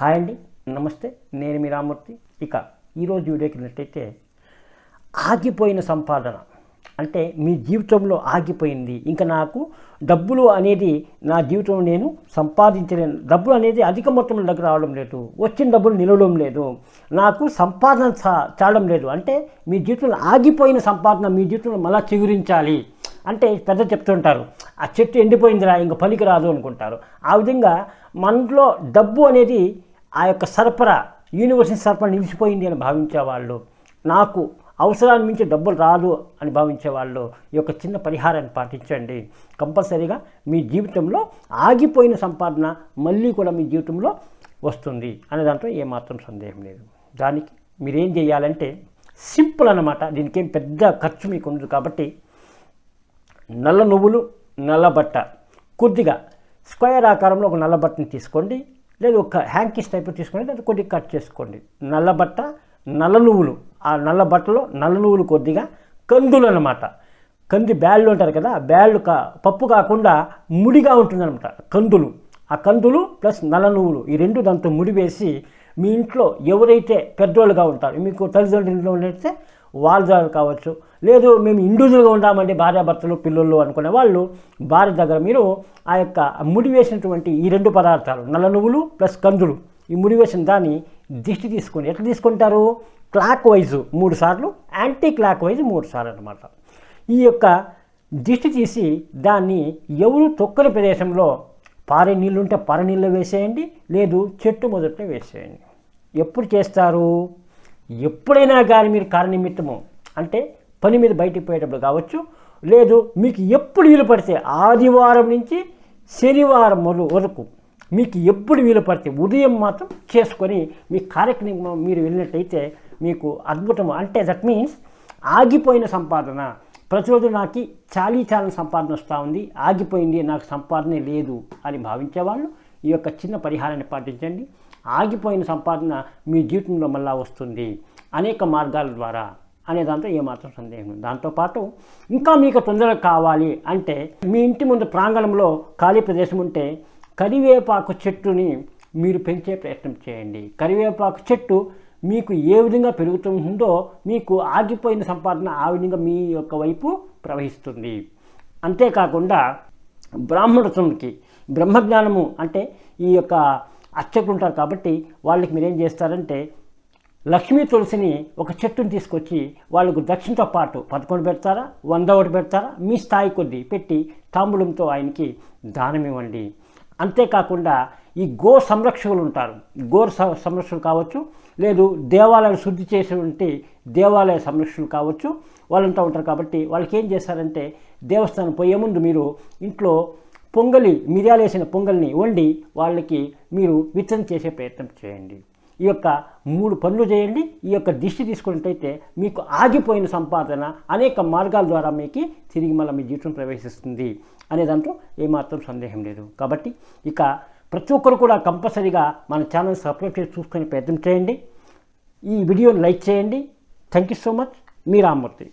Hi అండి నమస్తే నేను మీ రామూర్తి ఇక ఈరోజు వీడియోకి వెళ్ళినట్టయితే ఆగిపోయిన సంపాదన. అంటే మీ జీవితంలో ఆగిపోయింది. ఇంకా నాకు డబ్బులు అనేది నా జీవితంలో నేను సంపాదించలేను. డబ్బులు అనేది అధిక మొత్తంలో దగ్గర రావడం లేదు. వచ్చిన డబ్బులు నిలవడం లేదు. నాకు సంపాదన చా- చాలడం లేదు. అంటే మీ జీవితంలో ఆగిపోయిన సంపాదన మీ జీవితంలో మళ్ళా చిగురించాలి. అంటే పెద్ద చెప్తుంటారు ఆ చెట్టు ఎండిపోయిందిరా ఇంక పనికి రాదు అనుకుంటారు. ఆ విధంగా మనలో డబ్బు అనేది ఆ యొక్క సరఫరా యూనివర్సిటీ సరఫరా నిలిచిపోయింది అని భావించేవాళ్ళు. నాకు అవసరాన్ని మించి డబ్బులు రాదు అని భావించేవాళ్ళు. ఈ యొక్క చిన్న పరిహారాన్ని పాటించండి. కంపల్సరీగా మీ జీవితంలో ఆగిపోయిన సంపాదన మళ్ళీ కూడా మీ జీవితంలో వస్తుంది అనే దాంట్లో ఏమాత్రం సందేహం లేదు. దానికి మీరేం చేయాలంటే సింపుల్ అన్నమాట. దీనికి ఏం పెద్ద ఖర్చు మీకు ఉండదు కాబట్టి నల్ల నువ్వులు నల్ల బట్ట. కొద్దిగా స్క్వేర్ ఆకారంలో ఒక నల్ల బట్టను తీసుకోండి. లేదు ఒక హ్యాంకిస్ టైప్ తీసుకొని దాన్ని కొద్దిగా కట్ చేసుకోండి. నల్ల బట్ట నల్ల నువ్వులు. ఆ నల్ల బట్టలో నల్ల నువ్వులు కొద్దిగా కందులు అనమాట కంది బ్యాళ్ళు అంటారు కదా ఆ బ్యాళ్ళు కా పప్పు కాకుండా ముడిగా ఉంటుందన్నమాట కందులు. ఆ కందులు ప్లస్ నల్ల నువ్వులు ఈ రెండు దాంతో ముడి వేసి మీ ఇంట్లో ఎవరైతే పెద్దోళ్ళుగా ఉంటారు మీకు తల్లిదండ్రులు ఇంట్లో ఉన్నట్టే వాళ్ళ దగ్గర కావచ్చు. లేదు మేము ఇండివిజువల్గా ఉంటామండి భార్యాభర్తలు పిల్లలు అనుకునే వాళ్ళు భార్య దగ్గర మీరు ఆ యొక్క ముడి వేసినటువంటి ఈ రెండు పదార్థాలు నల్ల నువ్వులు ప్లస్ కందులు ఈ ముడి వేసిన దాన్ని దిష్టి తీసుకొని ఎట్లా తీసుకుంటారు? క్లాక్ వైజ్ మూడు సార్లు యాంటీ క్లాక్ వైజ్ మూడు సార్లు అనమాట ఈ యొక్క దిష్టి తీసి దాన్ని ఎవరు తొక్కని ప్రదేశంలో పారే నీళ్ళు ఉంటే పారే నీళ్ళు వేసేయండి లేదు చెట్టు మొదట్లో వేసేయండి. ఎప్పుడు చేస్తారు? ఎప్పుడైనా కానీ మీరు కారణనిమిత్తము అంటే పని మీద బయటికి పోయేటప్పుడు కావచ్చు లేదు మీకు ఎప్పుడు వీలు పడితే ఆదివారం నుంచి శనివారం వరకు మీకు ఎప్పుడు వీలు పడితే ఉదయం మాత్రం చేసుకొని మీ కార్యక్రమం మీరు వెళ్ళినట్టయితే మీకు అద్భుతం. అంటే దట్ మీన్స్ ఆగిపోయిన సంపాదన. ప్రతిరోజు నాకు చాలీ చాలని సంపాదన వస్తూ ఉంది. ఆగిపోయింది నాకు సంపాదనే లేదు అని భావించేవాళ్ళు ఈ యొక్క చిన్న పరిహారాన్ని పాటించండి. ఆగిపోయిన సంపాదన మీ జీవితంలో మళ్ళా వస్తుంది అనేక మార్గాల ద్వారా అనే దాంతో ఏమాత్రం సందేహం దాంతోపాటు ఇంకా మీకు తొందరగా కావాలి అంటే మీ ఇంటి ముందు ప్రాంగణంలో ఖాళీ ప్రదేశం ఉంటే కరివేపాకు చెట్టుని మీరు పెంచే ప్రయత్నం చేయండి. కరివేపాకు చెట్టు మీకు ఏ విధంగా పెరుగుతుందో మీకు ఆగిపోయిన సంపాదన ఆ విధంగా మీ యొక్క వైపు ప్రవహిస్తుంది. అంతేకాకుండా బ్రాహ్మణత్వంకి బ్రహ్మజ్ఞానము అంటే ఈ యొక్క అర్చకులు ఉంటారు కాబట్టి వాళ్ళకి మీరేం చేస్తారంటే లక్ష్మీ తులసిని ఒక చెట్టుని తీసుకొచ్చి వాళ్ళకు దక్షిణతో పాటు పదకొండు పెడతారా? వంద ఒకటి పెడతారా? మీ స్థాయి కొద్దీ పెట్టి తాంబూలంతో ఆయనకి దానం ఇవ్వండి. అంతేకాకుండా ఈ గో సంరక్షకులు ఉంటారు. గో సంరక్షకులు కావచ్చు లేదు దేవాలయం శుద్ధి చేసినటువంటి దేవాలయ సంరక్షకులు కావచ్చు వాళ్ళంతా ఉంటారు కాబట్టి వాళ్ళకి ఏం చేస్తారంటే దేవస్థానం పోయే ముందు మీరు ఇంట్లో పొంగలి మిరియాలు వేసిన పొంగల్ని వండి వాళ్ళకి మీరు విత్తనం చేసే ప్రయత్నం చేయండి. ఈ యొక్క మూడు పనులు చేయండి. ఈ యొక్క దిష్టి తీసుకున్నట్టయితే మీకు ఆగిపోయిన సంపాదన అనేక మార్గాల ద్వారా మీకు తిరిగి మళ్ళీ మీ జీవితం ప్రవేశిస్తుంది అనే దాంట్లో ఏమాత్రం సందేహం లేదు. కాబట్టి ఇక ప్రతి ఒక్కరు కూడా కంపల్సరీగా మన ఛానల్ సబ్స్క్రైబ్ చేసి చూసుకునే ప్రయత్నం చేయండి. ఈ వీడియోని లైక్ చేయండి. Thank you so much. Me Rammurthy